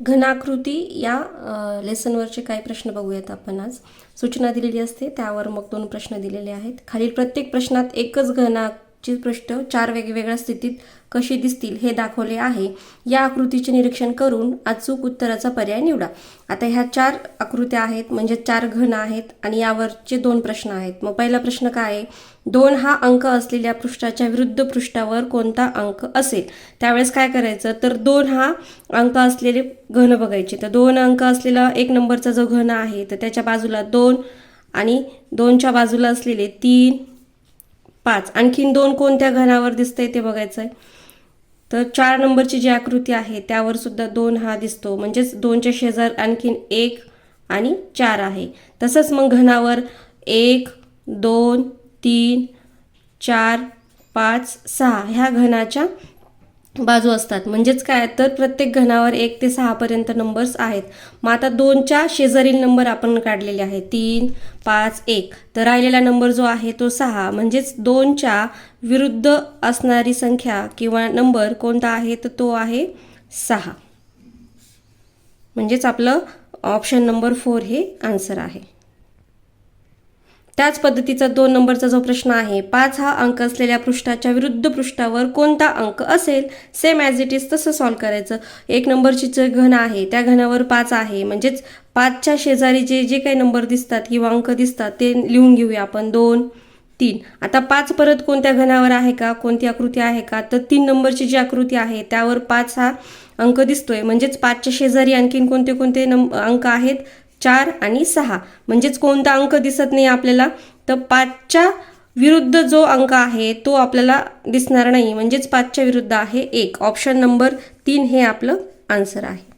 घनाकृती या लेसनवरचे काही प्रश्न बघूयात आपण आज. सूचना दिलेली असते त्यावर मग दोन प्रश्न दिलेले आहेत. खालील प्रत्येक प्रश्नात एकच घना ची पृष्ठ चार वेगवेगळ्या स्थितीत कशी दिसतील हे दाखवले आहे. या आकृतीचे निरीक्षण करून अचूक उत्तराचा पर्याय निवडा. आता ह्या चार आकृत्या आहेत म्हणजे चार घन आहेत आणि यावरचे दोन प्रश्न आहेत. मग पहिला प्रश्न काय आहे? दोन हा अंक असलेल्या पृष्ठाच्या विरुद्ध पृष्ठावर कोणता अंक असेल? त्यावेळेस काय करायचं? तर दोन हा अंक असलेले घन बघायचे. तर दोन अंक असलेला एक नंबरचा जो घन आहे तर त्याच्या बाजूला दोन आणि दोनच्या बाजूला असलेले तीन पाच. आणखीन दोन कोणत्या घनावर दिसतंय ते बघायचं आहे तर चार नंबरची जी आकृती आहे त्यावर सुद्धा दोन हा दिसतो. म्हणजेच दोनच्या शेजार आणखीन एक आणि चार आहे. तसंच मग घनावर एक दोन तीन चार पाच सहा ह्या घनाच्या बाजू असतात. म्हणजेच काय? तर प्रत्येक घनावर एक ते सहापर्यंत नंबर्स आहेत. मग आता दोनच्या शेजारील नंबर आपण काढलेले आहे तीन पाच एक. तर राहिलेला नंबर जो आहे तो सहा. म्हणजेच दोनच्या विरुद्ध असणारी संख्या किंवा नंबर कोणता आहे? तर तो आहे सहा. म्हणजेच आपलं ऑप्शन नंबर फोर हे आन्सर आहे. त्याच पद्धतीचा दोन नंबरचा जो प्रश्न आहे पाच हा अंक असलेल्या पृष्ठाच्या विरुद्ध पृष्ठावर कोणता अंक असेल? सेम ॲज इट इज तसं सॉल्व करायचं. एक नंबरची जे घन आहे त्या घनावर पाच आहे. म्हणजेच पाचच्या शेजारी जे जे काही नंबर दिसतात किंवा अंक दिसतात ते लिहून घेऊया आपण. दोन तीन. आता पाच परत कोणत्या घनावर आहे का? कोणती आकृती आहे का? तर तीन नंबरची जी आकृती आहे त्यावर पाच हा अंक दिसतोय. म्हणजेच पाचच्या शेजारी आणखीन कोणते कोणते नंब अंक आहेत? चार आणि सहा. म्हणजेच कोणता अंक दिसत नाही आपल्याला? तर पाचच्या विरुद्ध जो अंक आहे तो आपल्याला दिसणार नाही. म्हणजेच पाचच्या विरुद्ध आहे एक. ऑप्शन नंबर तीन हे आपलं आन्सर आहे.